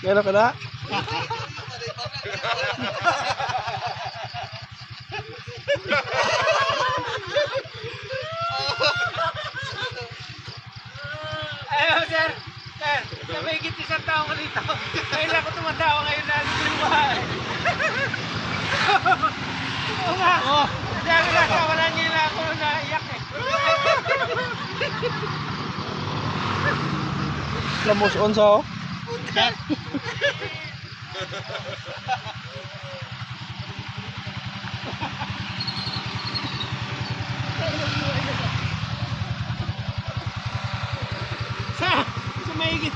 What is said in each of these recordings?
Meron ka na? Ayaw, sir. Sir, sa may higit isang tao ko dito. Ngayon lang ako tumatawa ngayon na alam yung bahay. Oo nga. Oo. Dahil nasa wala niya na ako naiyak eh. Lamos on sa oh.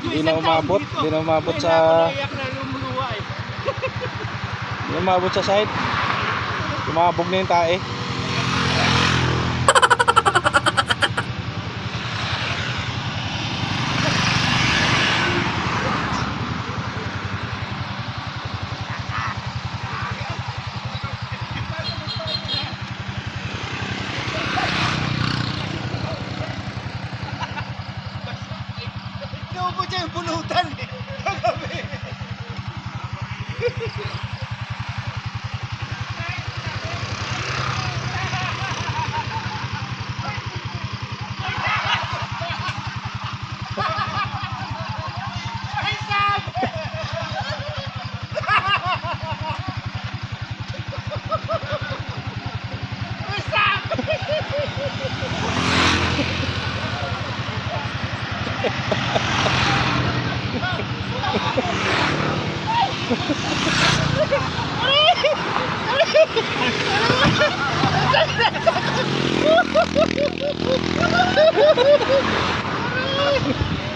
Hindi na umabot, hindi na umabot sa- naiyak na lumuluwa eh. Yung mabot sa site. Lumabog na yung tae. Inuubos niya yung pulutan eh. Kagabi. Ay, sabi! Ay, sabi!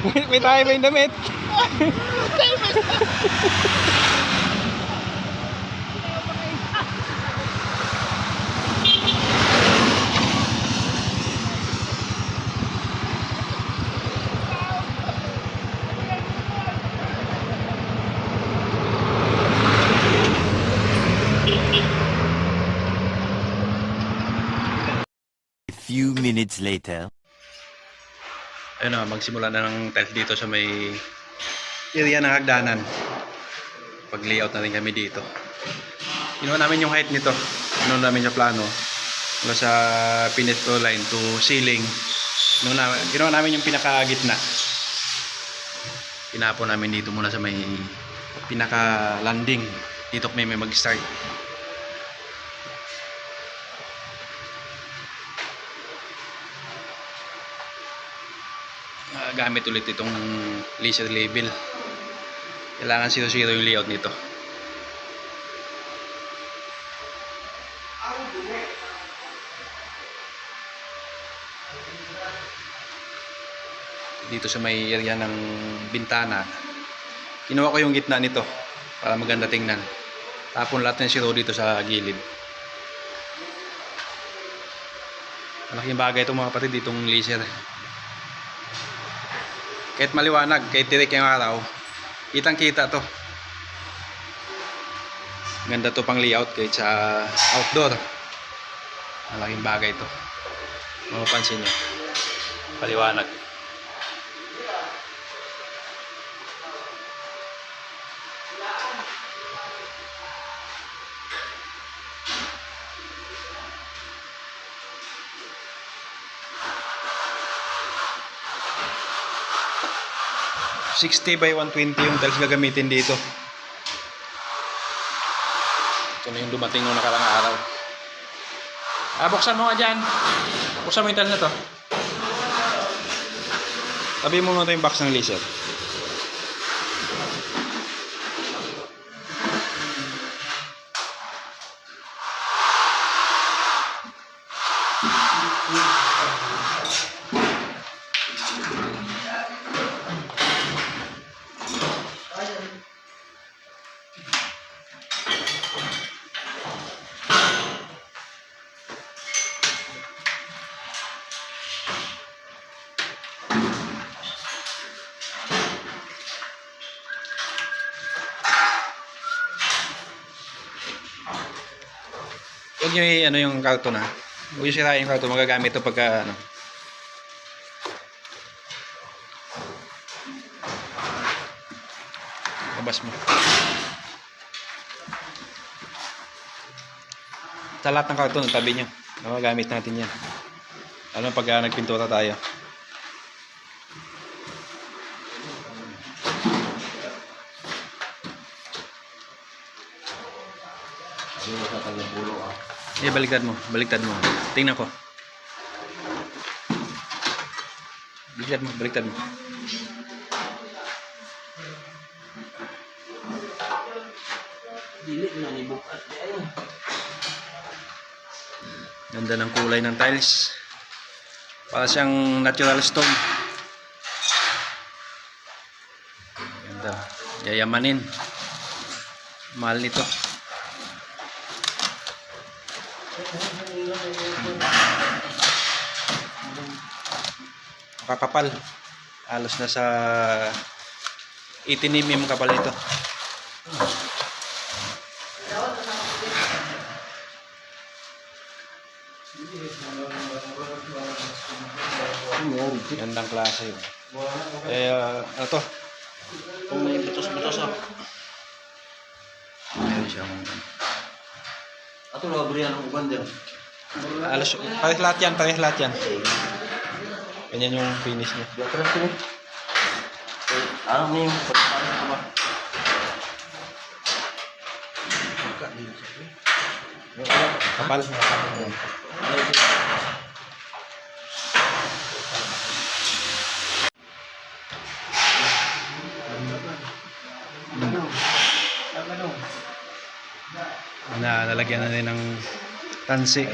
May, may tae ba yung damit? Minutes later. Ayun na, magsimula na ng test dito sa may area ng hagdanan. Pag-layout na rin kami dito. Ginawa namin yung height nito. Ginawa namin yung plano. Mula sa pinito line to ceiling. Ginawa namin, ginawa namin yung pinaka-gitna. Pinapo namin dito muna sa may pinaka-landing. Dito may mag-start. Gamit ulit itong laser label. Kailangan 0-0 yung layout nito. Dito sa may area ng bintana kinuha ko yung gitna nito para maganda tingnan. Tapon lahat ng zero dito sa gilid. Malaking bagay ito mga kapatid ditong laser kahit maliwanag, kahit tirik yung araw, kitang kita to. Ganda to pang layout kahit sa outdoor. Malaking bagay to. Mapapansin nyo. Paliwanag. ...60 by 120 yung tiles gagamitin dito. Ito na yung dumating nung nakarang araw. Ah, buksan mo nga dyan. Buksan mo yung tiles na to. Tabi mo muna yung box ng laser. Huwag nyo ano yung karton ha. Huwag nyo sirain yung karton. Magagamit ito pagka ano. labas mo. Sa lahat ng karton, tabi nyo. Magagamit natin yan. Ano pag uh, nagpintura tayo. Eh, baliktad mo. Baliktad mo. Tingnan ko. Baliktad mo. Baliktad mo. Ganda ng kulay ng tiles. Para siyang natural stone. Ganda. Yayamanin. Mahal nito. Kakapal. Halos na sa 18 mm kapal ito. Gandang klase yun. Eh, ah, ano to? Kung may butos-butos ah. Meron siyang... Ato burihan ang uban din. Alas, pares lahat yan, pares lahat yan. Ganyan yung finish niya. Atras ko. Ano na yung pagkakas ko ba? Kapal. Ano yung Na nalagyan na rin ng tansi.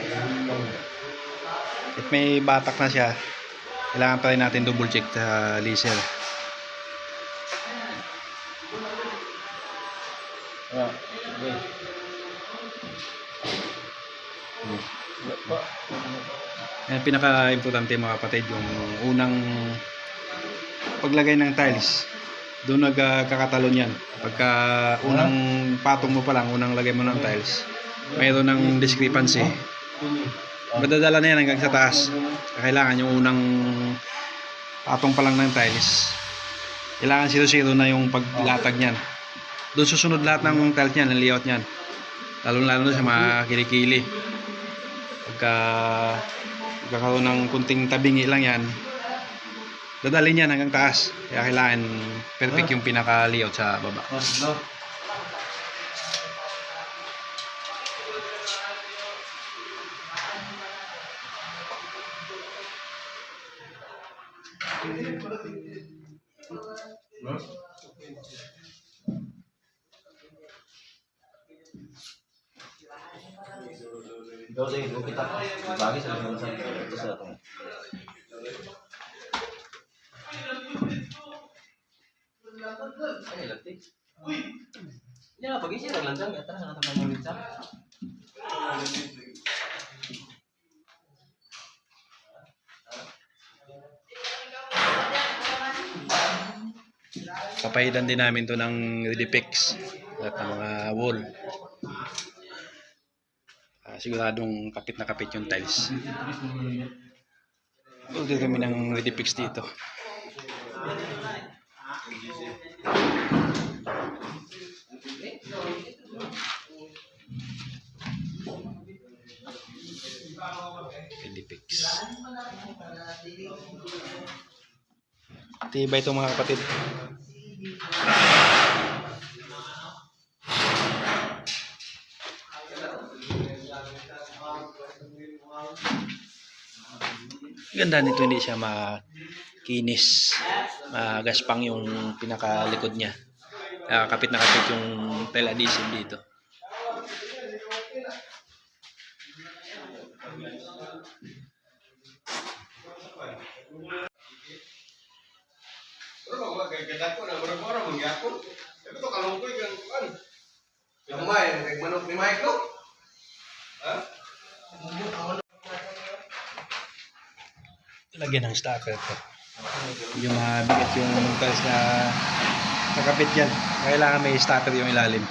At may batak na siya. Kailangan pa rin natin double check sa laser. Ah, okay. Yan pinaka-importante mga kapatid, yung unang paglagay ng tiles. Doon nagkakatalon yan. Pagka unang patong mo pa lang, unang lagay mo ng tiles, mayroon ng discrepancy. Madadala na yan hanggang sa taas. Kailangan yung unang patong pa lang ng tiles. Kailangan 0-0 na yung paglatag niyan. Doon susunod lahat ng tiles niyan, ng layout niyan. Lalo-lalo sa mga kilikili. Pagka magkakaroon ng kunting tabingi lang yan, dadalhin yan hanggang taas. Kaya kailangan perfect yung pinaka-layout sa baba. Oh, no. Ikaw kung kita bagi sa mga sa Ay, lati. Uy. Ya, pagi siya naglanjang ya tara sa natang mga litsa. Papahidan din namin to ng Redipix at ng mga wall. Ah, siguradong kapit na kapit yung tiles. Order kami ng Redipix dito. Redipix. Tibay ito mga kapatid. Ganda nito hindi siya makinis. Magaspang yung pinakalikod niya. Ah, kapit na kapit yung tile adhesive dito. Lagyan ng stopper to. Yung mabigat yung tiles na nakapit yan. Kailangan may stopper yung ilalim.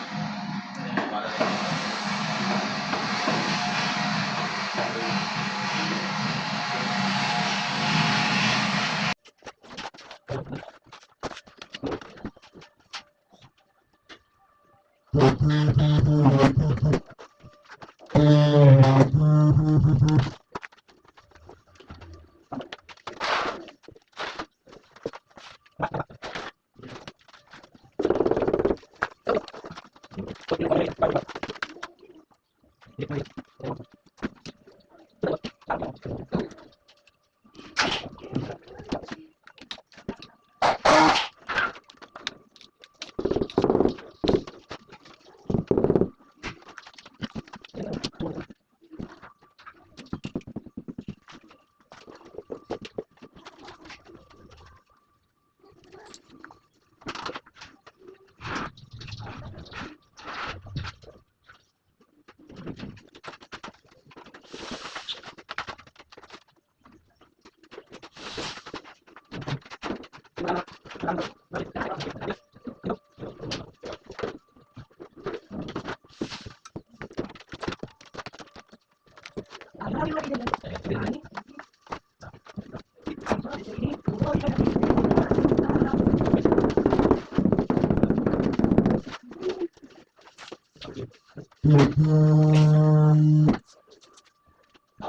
Mm-hmm.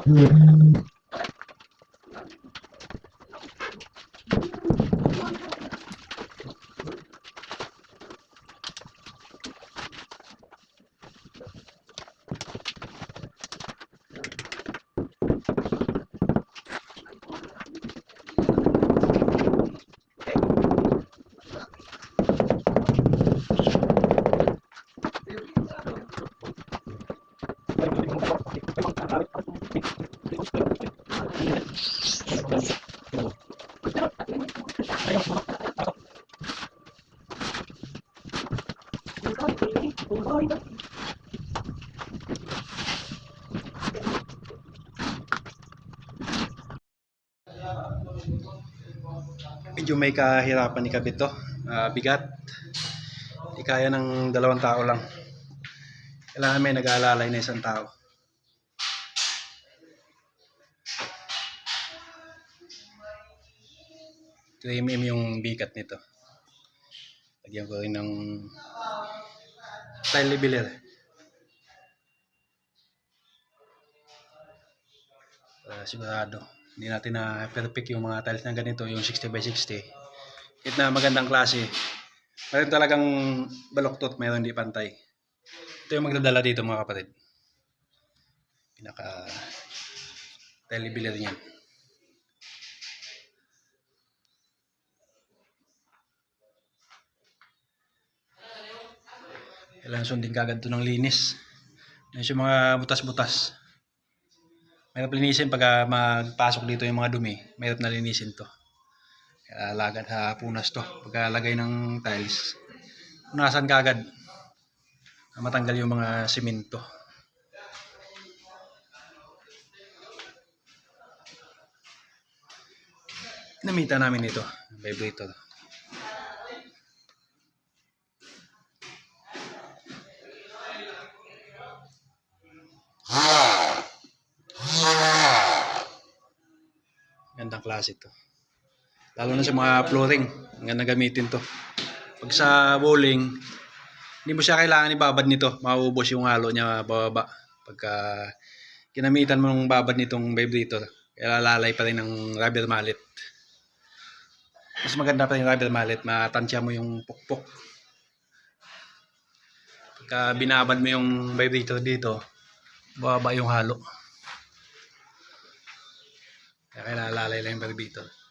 Mm-hmm. Medyo may kahirapan ni Kabit to. Ah, bigat. Di kaya ng dalawang tao lang. Kailangan may nag-aalalay na isang tao. Mm yung bigat nito. Lagyan ko rin ng tile leveler. Para sigurado. Hindi natin na perfect yung mga tiles na ganito, yung 60 by 60. Kahit na magandang klase, mayroon talagang baloktot, mayroon hindi pantay. Ito yung magdadala dito mga kapatid. Pinaka tile niyan. Kailangan sundin kagad ito ng linis. Yan yung mga butas-butas. Mahirap linisin pag ah, magpasok dito yung mga dumi. Mahirap na linisin to. Kaya lagad sa punas to. Pagkalagay ng tiles, punasan kagad. Matanggal yung mga simento. Namita namin ito. Vibrator. Gandang klase to. Lalo na sa mga flooring. Ang ganda gamitin to. Pag sa bowling, hindi mo siya kailangan ibabad nito. Mauubos yung halo niya bababa. Pagka ginamitan mo ng babad nitong vibrator, kaya lalay pa rin ng rubber mallet. Mas maganda pa yung rubber mallet. Matansya mo yung pukpok. Pagka binabad mo yung vibrator dito, bababa yung halo. Kaya kailangan lalay lang yung vibrator.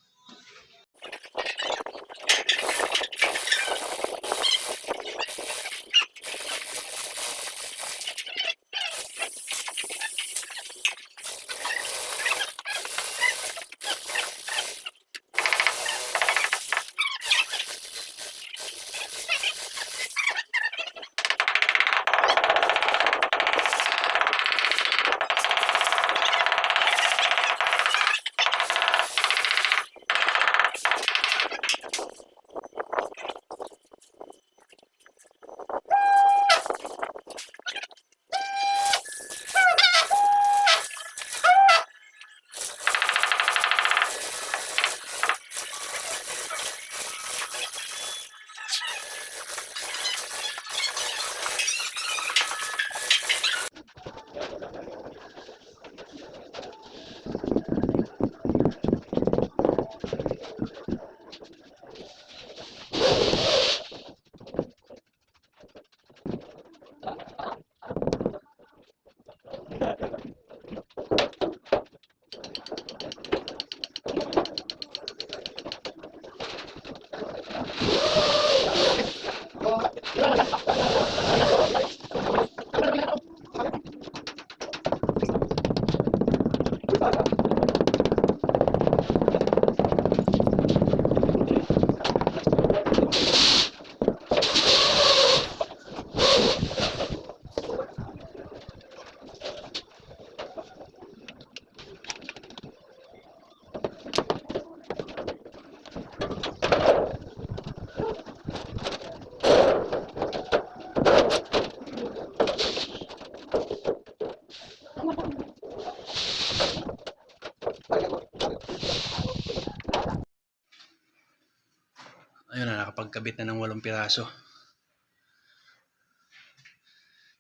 Ayun na, ng walong piraso.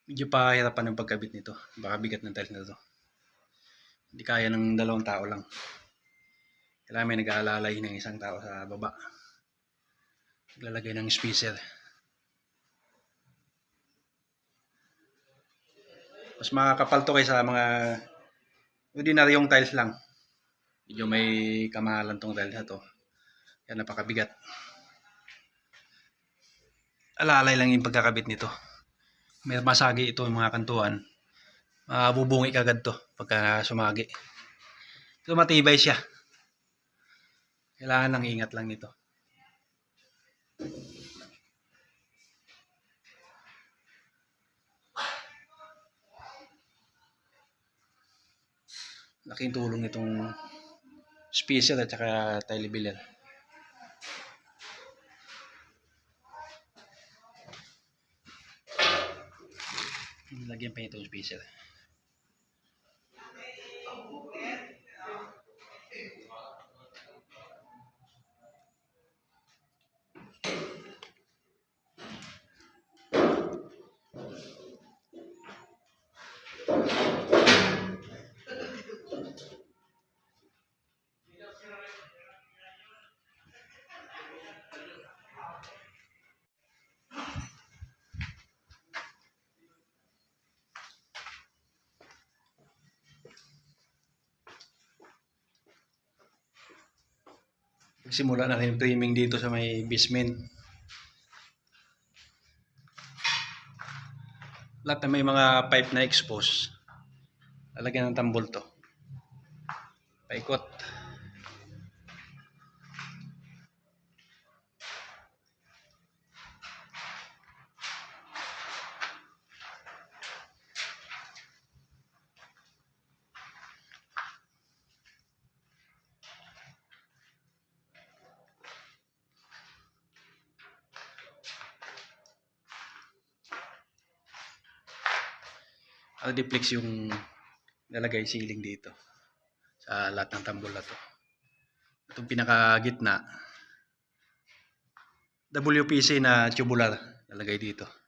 Medyo pahirapan ng pagkabit nito. Baka bigat ng tiles na to. Hindi kaya ng dalawang tao lang. Kailangan may nag-aalalay ng isang tao sa baba. Naglalagay ng spacer. Mas makakapal to kaysa mga ordinaryong tiles lang. Medyo may kamahalan tong tiles na to. Kaya napakabigat. Alalay lang yung pagkakabit nito. May masagi ito yung mga kantuan. Mabubungi kagad to pagka sumagi. Ito matibay siya. Kailangan lang ingat lang nito. Laking tulong nitong spacer at saka telebiler. Lagyan pa itong spacer. Simula na rin framing dito sa may basement. Lahat na may mga pipe na expose. Lalagyan ng tambol to. Paikot. Aldiplex yung nalagay ceiling dito sa lahat ng tambol na to. Itong pinaka gitna WPC na tubular nalagay dito.